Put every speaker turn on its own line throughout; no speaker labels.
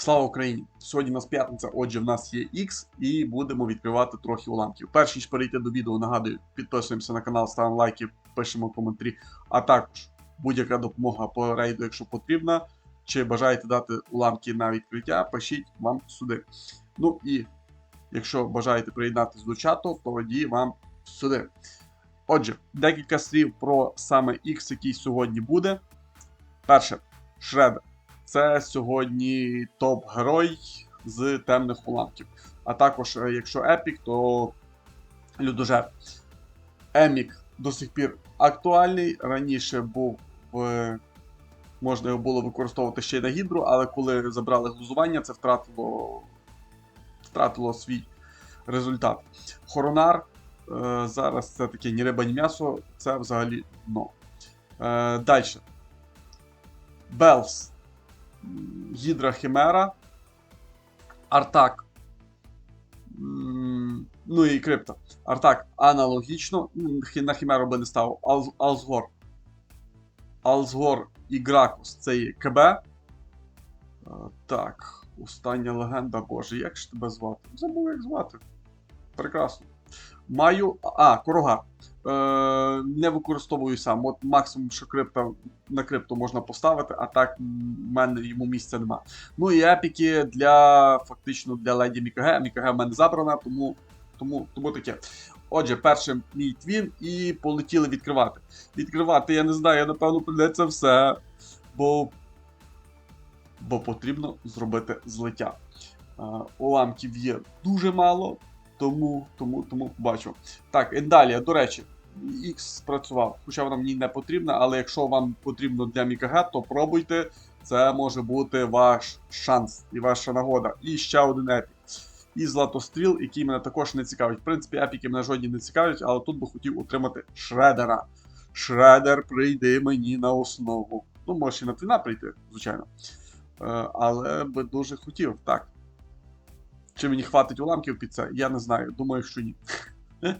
Слава Україні! Сьогодні у нас п'ятниця, отже, в нас є X, і будемо відкривати трохи уламків. Перш ніж перейти до відео, нагадую, підписуємося на канал, ставимо лайки, пишемо коментарі, а також будь-яка допомога по рейду, якщо потрібна. Чи бажаєте дати уламки на відкриття, пишіть вам сюди. Ну і якщо бажаєте приєднатися до чату, то тоді вам сюди. Отже, декілька слів про саме X, який сьогодні буде. Перше, Шредер. Це сьогодні топ-герой з темних уламків. А також, е, якщо Епік, то Людожер. Емік до сих пір актуальний. Раніше був в. Можна його було використовувати ще й на гідру, але коли забрали глузування, це втратило, втратило свій результат. Хоронар. Е, зараз це таке ні риба, ні м'ясо, це взагалі дно. Е, Далі. Белс. Гідра Химера, Артак. Ну і крипто. Артак аналогічно. На Химеру би не. Алз- Алзгор. Алзгор і Гракус це є КБ. Е, Так, остання легенда, боже, як ж тебе звати? Забув, як звати. Прекрасно. Маю. А, Корогар. Е, не використовую сам. От максимум, що крипта на крипту можна поставити, а так в мене йому місця нема. Ну і епіки для фактично для леді Мікаге. Мікаге в мене забрана, тому, тому, тому таке. Отже, першим мій твін і полетіли відкривати. Відкривати, я не знаю, напевно, прийдеться все. Бо, бо потрібно зробити злиття. Е, уламків є дуже мало, тому, тому, тому бачу. Так, Ендалія, до речі, X спрацював, хоча вона мені не потрібна, але якщо вам потрібно для Мікаге, то пробуйте. Це може бути ваш шанс і ваша нагода. І ще один епік. І Златостріл, який мене також не цікавить. В принципі, епіки мене жодні не цікавлять, але тут би хотів отримати Шредера. Шредер прийде мені на основу. Ну, може і на твіна прийти, звичайно. Е, але би дуже хотів, так. Чи мені хватить уламків під це? Я не знаю. Думаю, що ні.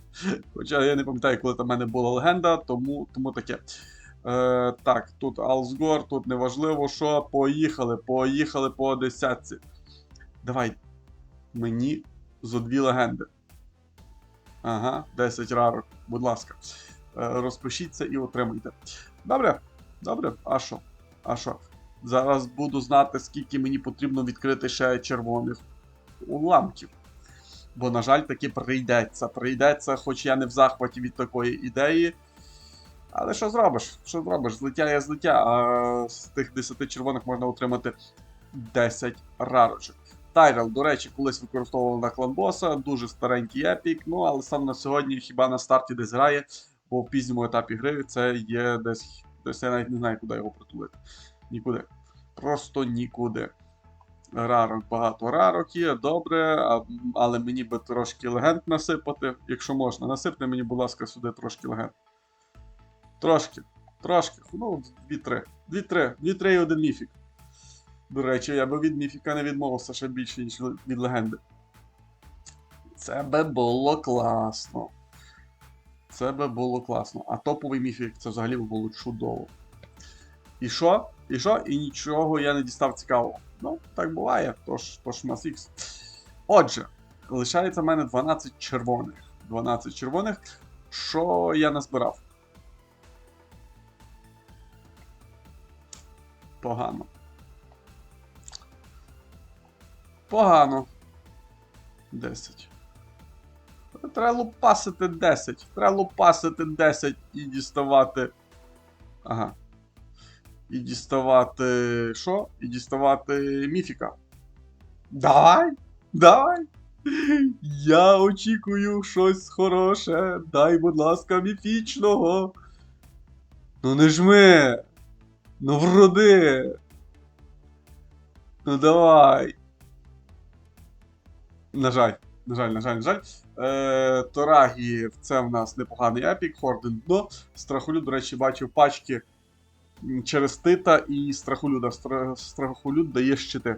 Хоча я не пам'ятаю, коли там в мене була легенда, тому, тому таке. Е, так, тут Алсгор, тут неважливо що. Поїхали, поїхали по десятці. Давай. Мені зо дві легенди. Ага, 10 рарок, будь ласка. Е, розпишіться і отримуйте. Добре, добре, а що? А що? Зараз буду знати, скільки мені потрібно відкрити ще червоних уламків. Бо, на жаль, таки прийдеться. Прийдеться, хоч я не в захваті від такої ідеї. Але що зробиш? Що зробиш? Злиття є злиття, а з тих 10 червоних можна отримати 10 рарочок. Тайрел, до речі, колись використовував на кланбоса, дуже старенький епік, ну але сам на сьогодні хіба на старті десь грає, бо в пізньому етапі гри це є десь. Десь я навіть не знаю, куди його притулити. Нікуди. Просто нікуди. Рарок, багато рарок є, добре, але мені би трошки легенд насипати, якщо можна. Насипте мені, будь ласка, сюди трошки легенд. Трошки, трошки. Ну, 2-3. 2-3, 2-3 і один міфік. До речі, я би від міфіка не відмовився ще більше, ніж від легенди. Це би було класно. Це би було класно. А топовий міфік це взагалі було чудово. І що? І що? І нічого я не дістав цікавого. Ну, так буває, тож, тож нас X. Отже, лишається в мене 12 червоних. 12 червоних. Що я назбирав? Погано. Погано. 10. Треба лупасити 10. Треба лупасити 10 і діставати. Ага. І діставати. Що? І діставати міфіка. Давай! Давай! Я очікую щось хороше. Дай, будь ласка, міфічного. Ну не жми. Ну вроди. Ну давай. На жаль, на жаль, на жаль, на жаль. Е, Торагі, це в нас непоганий епік, Хорден дно. Страхолюд, до речі, бачив пачки через Тита і Страхолюда. Стра- Страхолюд дає щити.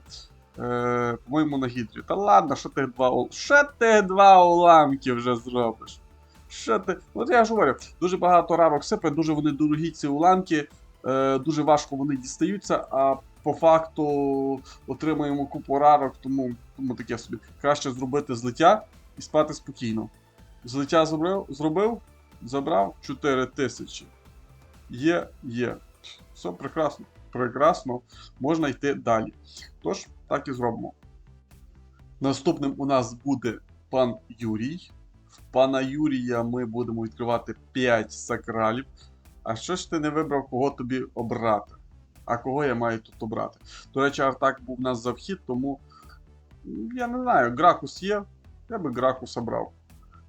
Е, по-моєму, на гідрі. Та ладно, що ти два ул... Що ти два уламки вже зробиш? Що ти. От я ж говорю, дуже багато рарок сипе, дуже вони дорогі ці уламки, е, дуже важко вони дістаються, а по факту отримуємо купу рарок, тому, тому таке собі. Краще зробити злиття і спати спокійно. Злиття зробив, зробив забрав 4 тисячі. Є, є. Все прекрасно. Прекрасно. Можна йти далі. Тож, так і зробимо. Наступним у нас буде пан Юрій. В пана Юрія ми будемо відкривати 5 сакралів. А що ж ти не вибрав, кого тобі обрати? А кого я маю тут обрати? До речі, Артак був у нас за вхід, тому я не знаю, Гракус є, я би Гракуса брав.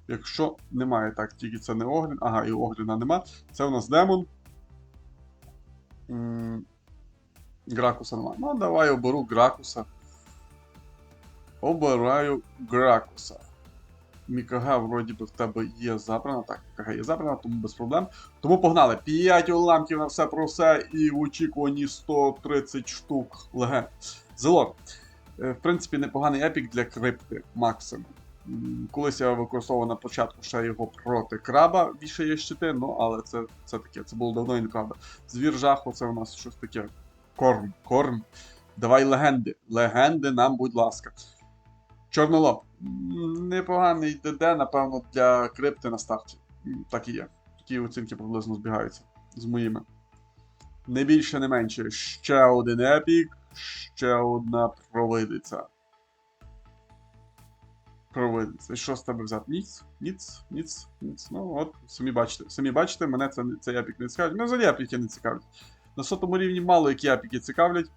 Якщо немає, так, тільки це не Огрін. Ага, і Огріна нема. Це у нас демон. Гракуса нема. Ну, давай оберу Гракуса. Обираю Гракуса. Мікага, вроді би, в тебе є забрана. Так, Мікага є забрана, тому без проблем. Тому погнали. 5 уламків на все про все і в очікуванні 130 штук леген. Зелор. Е, В принципі, непоганий епік для крипти максимум. Колись я використовував на початку ще його проти краба, вішає щити, ну але це, це таке, це було давно і неправда. Звір жаху, це у нас щось таке. Корм, корм. Давай легенди. Легенди нам, будь ласка. Чорнолоб. Непоганий ДД, напевно, для крипти на старті. Так і є. Такі оцінки приблизно збігаються з моїми. Не більше, не менше. Ще один епік, ще одна провидиця. Провидиця. Що з тебе взяти? Ніц, ніц, ніц, ніц. Ну от, самі бачите. Самі бачите, мене це, цей епік не цікавить. Мене взагалі епіки не цікавлять. На сотому рівні мало які епіки цікавлять.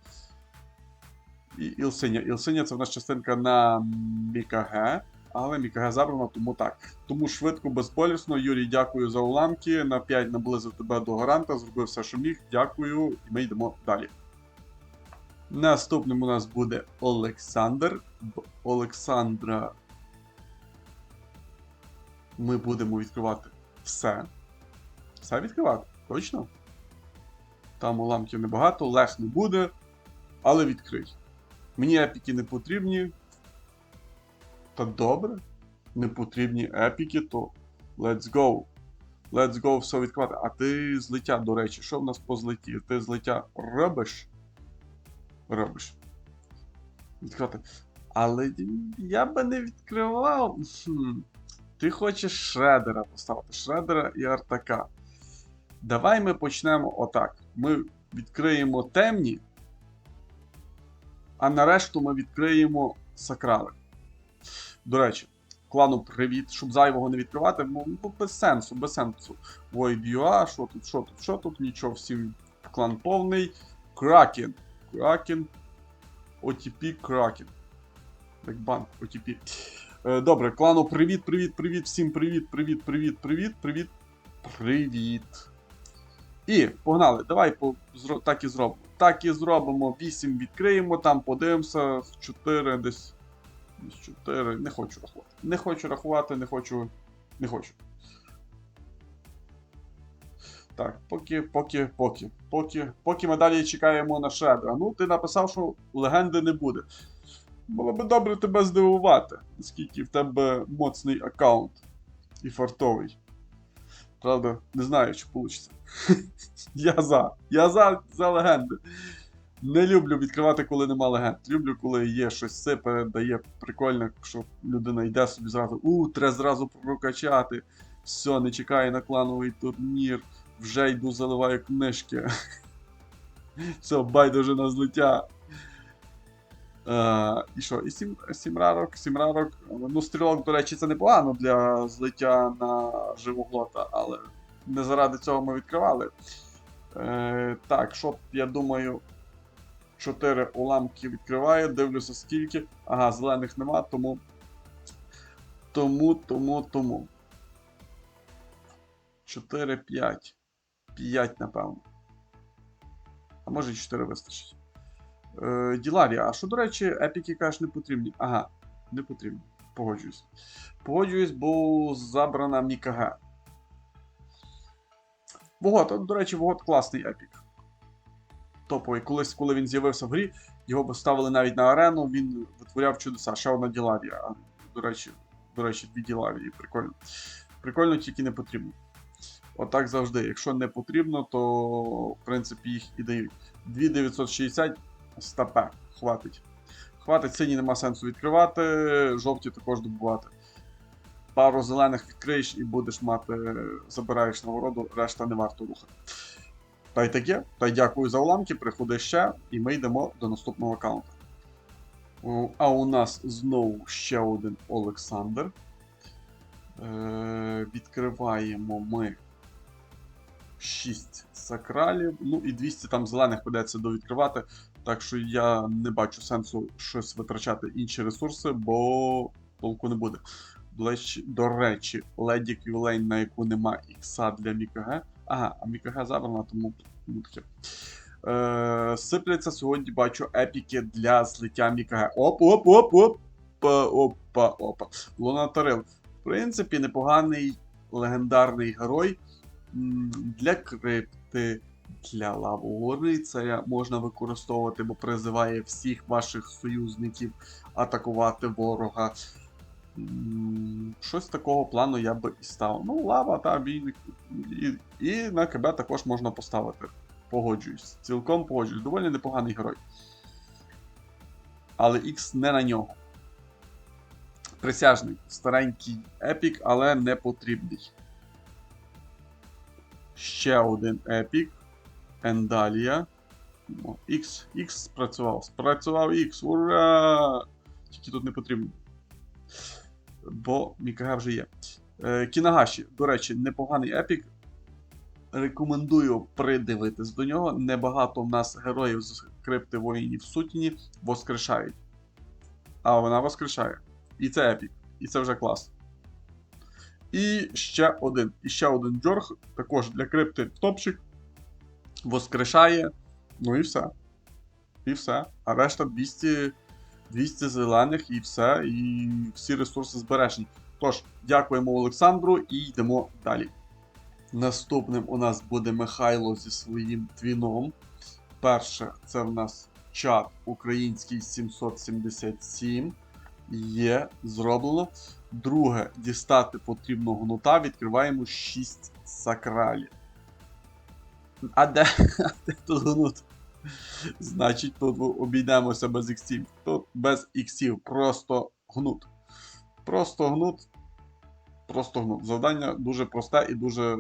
І Ілсиня. Ілсиня це в нас частинка на Мікаге, але Мікаге забрано, тому так. Тому швидко, безболісно. Юрій, дякую за уламки. На 5 наблизив тебе до гаранта, зробив все, що міг. Дякую, і ми йдемо далі. Наступним у нас буде Олександр. Олександра ми будемо відкривати все. Все відкривати, точно? Там уламків небагато, лег не буде, але відкрий. Мені епіки не потрібні. Та добре. Не потрібні епіки, то let's go. Let's go все відкривати. А ти злиття, до речі, що в нас по злитті? Ти злиття робиш? Робиш. Відкривати. Але я би не відкривав. Ти хочеш шредера поставити. Шредера і артака. Давай ми почнемо отак. Ми відкриємо темні, а нарешту ми відкриємо сакрали. До речі, клану привіт, щоб зайвого не відкривати, ну, без сенсу, без сенсу. Void UA, що тут, що тут, що тут, нічого, всім клан повний. Кракен. Кракен. OTP Кракен. Як банк OTP. Е, Добре, клану привіт, привіт, привіт, всім привіт, привіт, привіт, привіт, привіт, привіт. І погнали, давай по, зро, так і зробимо. Так і зробимо. 8 відкриємо, там подивимося. 4 десь. десь 4. Не хочу рахувати. Не хочу рахувати, не хочу. Не хочу. Так, поки, поки, поки, поки, поки ми далі чекаємо на шедра. Ну, ти написав, що легенди не буде. Було би добре тебе здивувати, наскільки в тебе моцний аккаунт і фартовий. Правда, не знаю, чи вийде. Я за. Я за, за легенди. Не люблю відкривати, коли нема легенд. Люблю, коли є щось сипе, дає прикольно, що людина йде собі зразу. У, треба зразу прокачати. Все, не чекає на клановий турнір. Вже йду, заливаю книжки. Все, байдуже на злиття. Е, і що? І сім, сім рарок, сім рарок. Ну, стрілок, до речі, це непогано для злиття на живоглота, але не заради цього ми відкривали. Е, так, що я думаю, 4 уламки відкриваю, дивлюся скільки. Ага, зелених нема, тому. Тому, тому, тому. 4, 5. 5, напевно. А може і 4 вистачить. Е, Діларія, а що, до речі, епіки кажеш не потрібні? Ага, не потрібні. Погоджуюсь. Погоджуюсь, бо забрана Мікага. Вогот, от, до речі, Вогот класний епік. Топовий. Колись, коли він з'явився в грі, його поставили навіть на арену, він витворяв чудеса. Ще одна Діларія. До речі, до речі, дві Діларії. Прикольно. Прикольно, тільки не потрібно. Отак завжди. Якщо не потрібно, то в принципі їх і дають. 2960 стапе. Хватить. Хватить, сині нема сенсу відкривати, жовті також добувати. Пару зелених відкриєш і будеш мати, забираєш нагороду, решта не варто рухати. Та й таке. Та й дякую за уламки, приходи ще, і ми йдемо до наступного аккаунту. А у нас знову ще один Олександр. Е, відкриваємо ми 6 сакралів. Ну і 200 там зелених придеться довідкривати. Так що я не бачу сенсу щось витрачати інші ресурси, бо толку не буде. До речі, Леді Квілейн, на яку нема ікса для Мікаге. Ага, а Мікаге забрана, тому ну, таке. Е, сипляться сьогодні, бачу, епіки для злиття Мікаге. Оп, оп, оп, оп. Опа, опа. Лунатарил. В принципі, непоганий легендарний герой для крипти, для лавового рицаря можна використовувати, бо призиває всіх ваших союзників атакувати ворога. Щось такого плану я би і став. Ну, лава та бійник. І, і на КБ також можна поставити. Погоджуюсь. Цілком погоджуюсь. Доволі непоганий герой. Але X не на нього. Присяжний. Старенький епік, але не потрібний. Ще один епік. Ендалія. X, X спрацював. Спрацював X. Ура! Тільки тут не потрібно. Бо Мікага вже є. Е, Кінагаші, до речі, непоганий епік. Рекомендую придивитись до нього. Небагато в нас героїв з крипти воїнів сутіні воскрешають. А вона воскрешає. І це епік. І це вже клас. І ще один. І ще один Джорг, також для крипти топчик. Воскрешає. Ну і все. І все. А решта 200, 200 зелених і все. І всі ресурси збережені. Тож, дякуємо Олександру і йдемо далі. Наступним у нас буде Михайло зі своїм твіном. Перше, це в нас чат український 777. Є, зроблено. Друге, дістати потрібного гнута, відкриваємо 6 сакралів. А де, а де тут гнут? Значить, тут обійдемося без іксів. Тут без іксів, просто гнут. Просто гнут. Просто гнут. Завдання дуже просте і дуже.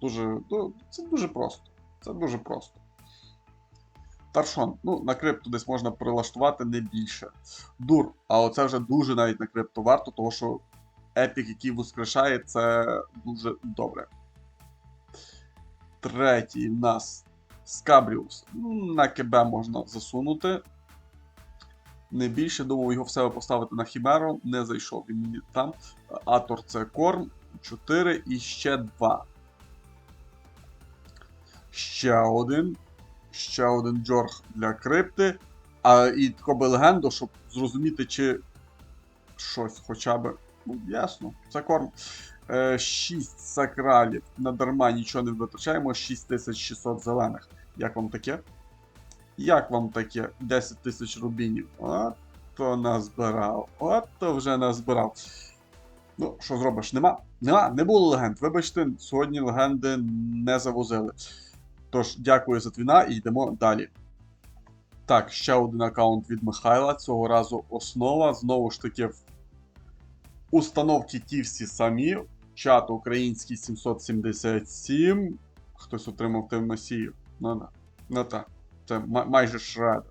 дуже. ну, Це дуже просто. Це дуже просто. Таршон. Ну, на крипту десь можна прилаштувати не більше. Дур, а оце вже дуже навіть на крипту варто, тому що епік, який воскрешає, це дуже добре. Третій в нас Скабріус. Ну, На КБ можна засунути. Не більше, думав його в себе поставити на Хімеру. Не зайшов він мені там. Атор це корм. 4 і ще 2. Ще один. Ще один джорг для крипти. А і тако легенду, щоб зрозуміти, чи щось хоча б. Ну, ясно, це корм. 6 сакралів. Надарма нічого не витрачаємо. 6600 зелених. Як вам таке? Як вам таке? 10 тисяч рубінів. От то назбирав. От то вже назбирав. Ну, що зробиш? Нема. Нема, не було легенд. Вибачте, сьогодні легенди не завозили. Тож, дякую за твіна і йдемо далі. Так, ще один аккаунт від Михайла. Цього разу основа. Знову ж таки, в установки ті всі самі. Чат український 777. Хтось отримав Тевмасію. Ну да. Ну так. Це май- майже шредер.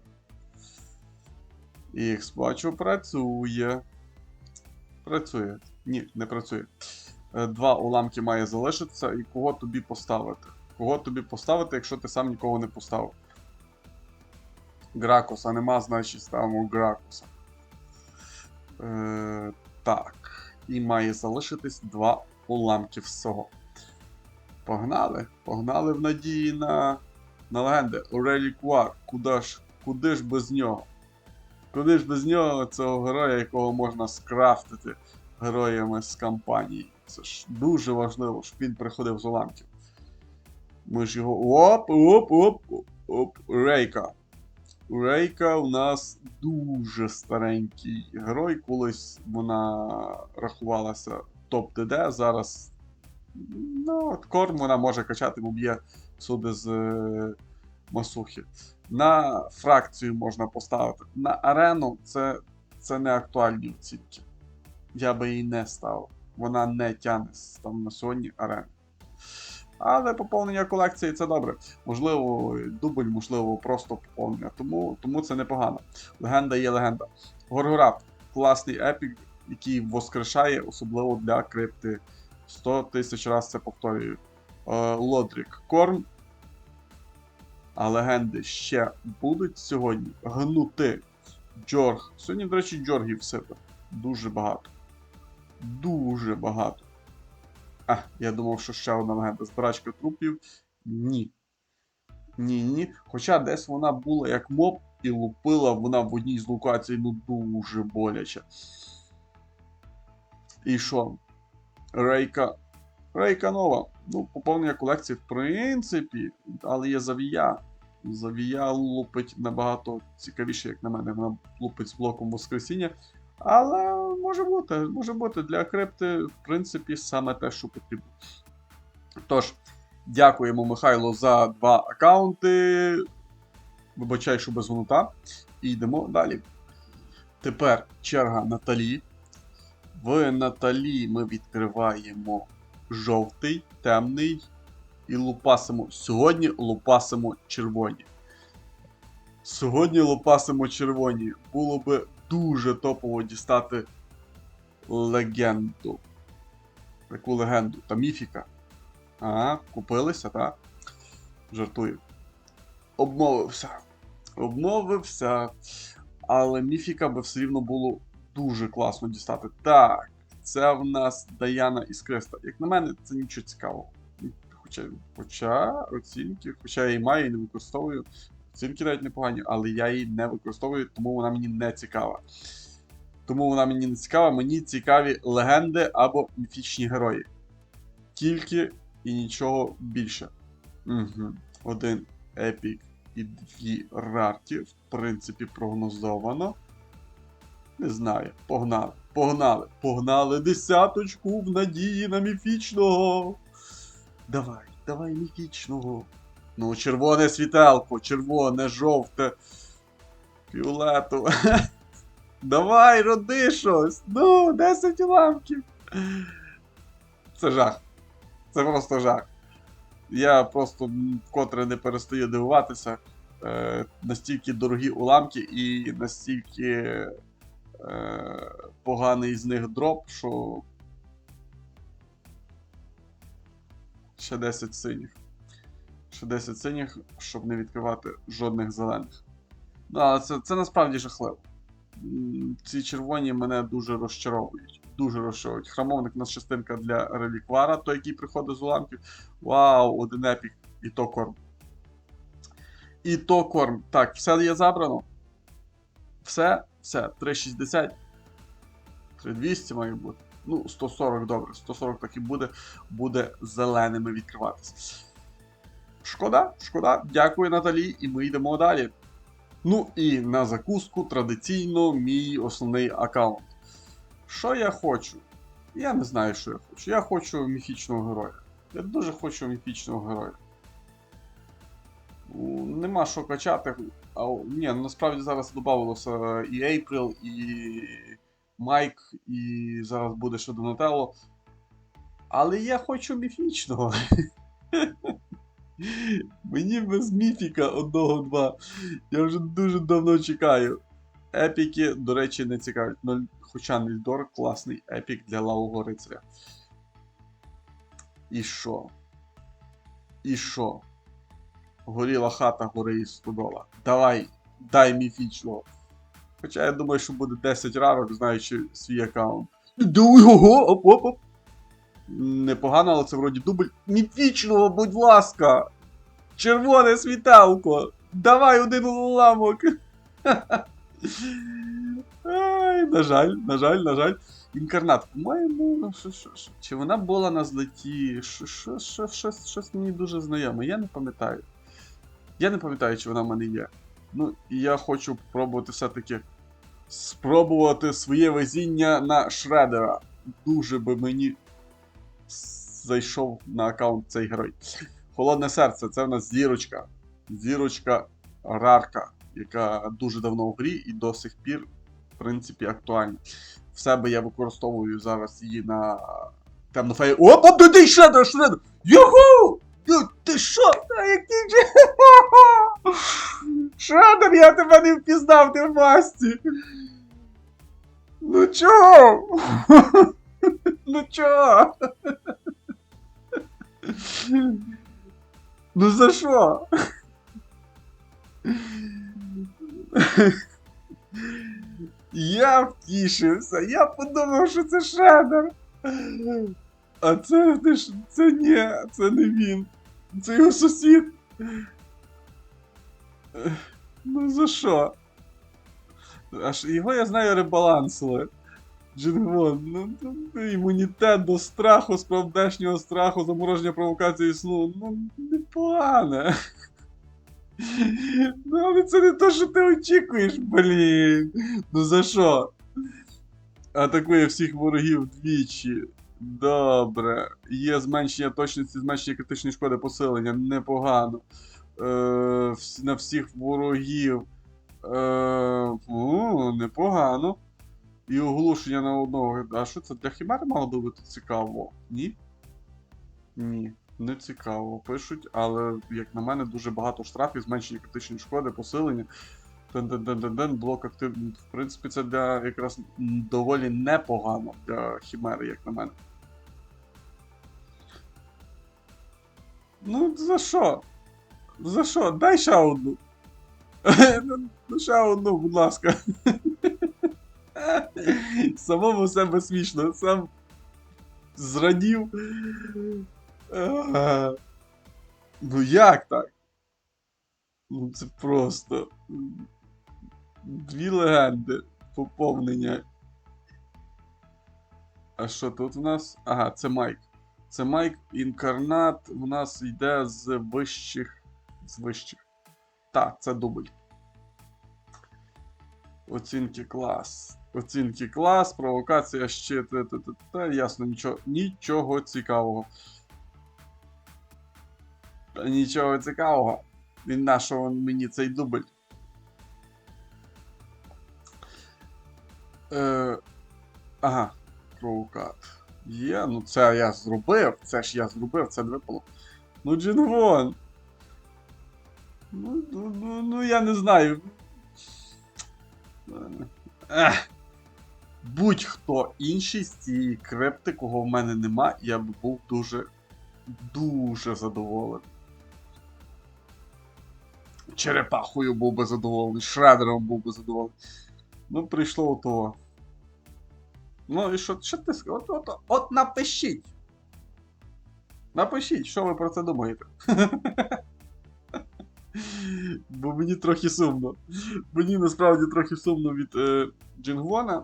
Ікс, бачу, працює. Працює. Ні, не працює. Е, Два уламки має залишитися. І кого тобі поставити? Кого тобі поставити, якщо ти сам нікого не поставив? Гракоса нема, значить ставимо Гракоса. Е, так. І має залишитись два уламки всього. Погнали. Погнали в надії на, на легенди. Реліквар. Куди ж, куди ж без нього? Куди ж без нього цього героя, якого можна скрафтити героями з кампанії? Це ж дуже важливо, щоб він приходив з уламків. Ми ж його. Оп, оп, оп, оп, Рейка. Рейка у нас дуже старенький герой. Колись вона рахувалася топ-ДД, зараз. Ну, от корм вона може качати, бо б'є суди з е, масухи. На фракцію можна поставити. На арену це, це не актуальні оцінки. Я би її не ставив. Вона не тягне там на сьогодні арени. Але поповнення колекції це добре. Можливо, дубль, можливо, просто поповнення. Тому, тому це непогано. Легенда є легенда. Горгорап класний епік, який воскрешає, особливо для крипти. 100 тисяч раз це повторюю. Е, Лодрік Корм. А легенди ще будуть сьогодні гнути. Джорг. Сьогодні, до речі, джоргів сипе. Дуже багато. Дуже багато. А, я думав, що ще одна легенда. Збирачка трупів. Ні. Ні, ні. Хоча десь вона була як моб і лупила вона в одній з локацій, ну дуже боляче. І що? Рейка. Рейка нова. Ну, поповнення колекції, в принципі, але є завія. Завія лупить набагато цікавіше, як на мене. Вона лупить з блоком Воскресіння. Але може бути, може бути. Для крипти, в принципі, саме те, що потрібно. Тож, дякуємо Михайлу за два аккаунти. Вибачай, що без гнута. І йдемо далі. Тепер черга Наталі. В Наталі ми відкриваємо жовтий, темний і лупасимо. Сьогодні лупасимо червоні. Сьогодні лупасимо червоні. Було би дуже топово дістати легенду. Таку легенду. Та міфіка. Ага, купилися, так? Жартую. Обмовився. Обмовився. Але міфіка би все рівно було дуже класно дістати. Так, це в нас Даяна із Креста. Як на мене, це нічого цікавого. Хоча, хоча оцінки, хоча я її маю і не використовую. Оцінки навіть непогані, але я її не використовую, тому вона мені не цікава. Тому вона мені не цікава, мені цікаві легенди або міфічні герої. Тільки і нічого більше. Угу. Один епік і дві рарті, в принципі, прогнозовано. Не знаю. Погнали. Погнали. Погнали десяточку в надії на міфічного. Давай, давай міфічного. Ну, червоне світелко, червоне, жовте, фіолетове. Давай, роди щось. Ну, 10 ламків. Це жах. Це просто жах. Я просто вкотре не перестаю дивуватися. Е, настільки дорогі уламки і настільки е, поганий з них дроп, що. Ще 10 синіх. Ще 10 синіх, щоб не відкривати жодних зелених. Ну, але це, це насправді жахливо. Ці червоні мене дуже розчаровують. Дуже розчаровують. Храмовник у нас частинка для реліквара, той, який приходить з уламків. Вау, один епік, і то корм. І то корм. Так, все є забрано. Все, все, 360. 3200 має бути. Ну, 140 добре. 140 так і буде. Буде зеленими відкриватися. Шкода, шкода. Дякую, Наталі, і ми йдемо далі. Ну і на закуску традиційно мій основний аккаунт. Що я хочу? Я не знаю, що я хочу. Я хочу міфічного героя. Я дуже хочу міфічного героя. Нема що качати. А, ні, ну насправді зараз додавалося і April, і Майк, і зараз буде ще Донателло. Але я хочу міфічного. Мені без міфіка одного-два. Я вже дуже давно чекаю. Епіки, до речі, не цікавить. Ну, хоча Нільдор класний епік для лавого рицаря. І що? І що? Горіла хата, гори із стодола. Давай, дай міфічного. Хоча я думаю, що буде 10 рарок, знаючи свій аккаунт. Дуй, ого, оп, оп, оп. Непогано, але це вроді дубль. Міфічного, будь ласка! Червоне світалко! Давай один уламок! Ай, на жаль, на жаль, на жаль. Інкарнат, по-моєму, що, що, що, чи вона була на злеті? Що, що, що, щось, щось мені дуже знайоме, я не пам'ятаю. Я не пам'ятаю, чи вона в мене є. Ну, і я хочу спробувати все-таки спробувати своє везіння на Шредера. Дуже би мені зайшов на аккаунт цей герой. Холодне серце, це в нас зірочка. Зірочка рарка, яка дуже давно в грі і до сих пір, в принципі, актуальна. В себе я використовую зараз її на темну фею. Оп, оп, ти шредер, шредер! Юху! Ну, ти що? А який же? Я тебе не впізнав, ти в масці! Ну чого? Ну чого? Ну за що? Я втішився, я подумав, що це шедер. А це, це, ні, це не він. Це його сусід. Ну за що? Аж його я знаю ребалансили. Джингвон, ну, ну, імунітет до страху, справдешнього страху, замороження провокації сну. Ну, непогане. Ну, але це не те, що ти очікуєш, блін. Ну за що? Атакує всіх ворогів двічі. Добре. Є зменшення точності, зменшення критичної шкоди посилення. Непогано. Е, на всіх ворогів. Е, о, непогано. І оголошення на одного. А що це для хімери мало би бути цікаво? Ні? Ні, не цікаво. Пишуть, але, як на мене, дуже багато штрафів, зменшення критичної шкоди, посилення. Ден-ден-ден-ден-ден, блок активний. В принципі, це для якраз доволі непогано для хімери, як на мене. Ну, за що? За що? Дай ще одну. Ну, ще одну, будь ласка. Самому себе смішно, сам зрадів. Ну як так? Ну це просто. Дві легенди поповнення. А що тут у нас? Ага, це Майк. Це Майк інкарнат у нас йде з вищих. З вищих. Так, це дубль. Оцінки клас. Оцінки клас, провокація ще те, те, те, те, ясно, нічого, нічого цікавого. Нічого цікавого. Він нашого мені цей дубль. Е, ага, провокат. Є, ну це я зробив, це ж я зробив, це випало. Ну, Джингвон. Ну, ну, ну, ну я не знаю. Ех. Будь-хто інший з цієї крипти, кого в мене нема, я б був дуже, дуже задоволений. Черепахою був би задоволений, шредером був би задоволений. Ну, прийшло того. Ну і що, що ти ск- от, от, от напишіть. Напишіть, що ви про це думаєте. Бо мені трохи сумно. Мені насправді трохи сумно від е, Джингвона.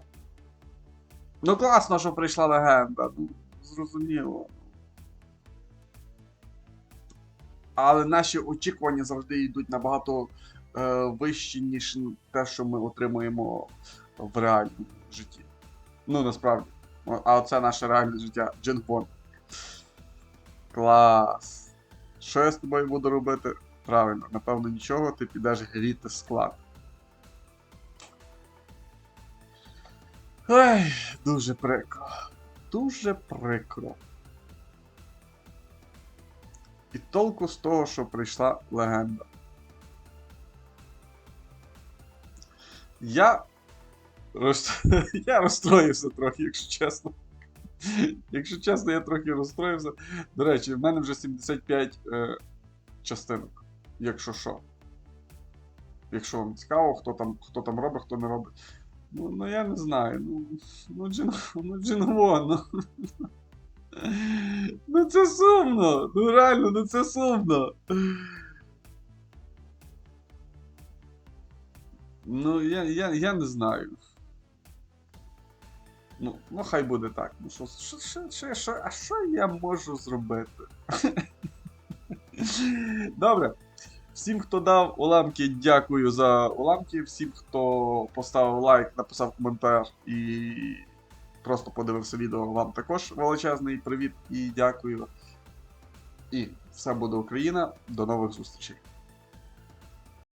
Ну, класно, що прийшла легенда. Ну, зрозуміло. Але наші очікування завжди йдуть набагато е, вищі, ніж те, що ми отримуємо в реальному житті. Ну, насправді. А це наше реальне життя. Джингвон. Клас. Що я з тобою буду робити? Правильно, напевно, нічого, ти підеш гріти склад. Ой, дуже прикро. Дуже прикро. І толку з того, що прийшла легенда. Я. Я розстроївся трохи, якщо чесно. Якщо чесно, я трохи розстроївся. До речі, в мене вже 75 е, частинок, якщо що. Якщо вам цікаво, хто там, хто там робить, хто не робить. Ну, ну я не знаю. Ну, ну, джин, ну Джингвон, ну. Ну це сумно! Ну реально, ну це сумно. Ну, я, я, я не знаю. Ну, ну хай буде так. Ну що, що, що, що, що, а що я можу зробити? Добре. Всім, хто дав уламки, дякую за уламки. Всім, хто поставив лайк, написав коментар і просто подивився відео, вам також величезний привіт і дякую. І все буде Україна. До нових зустрічей.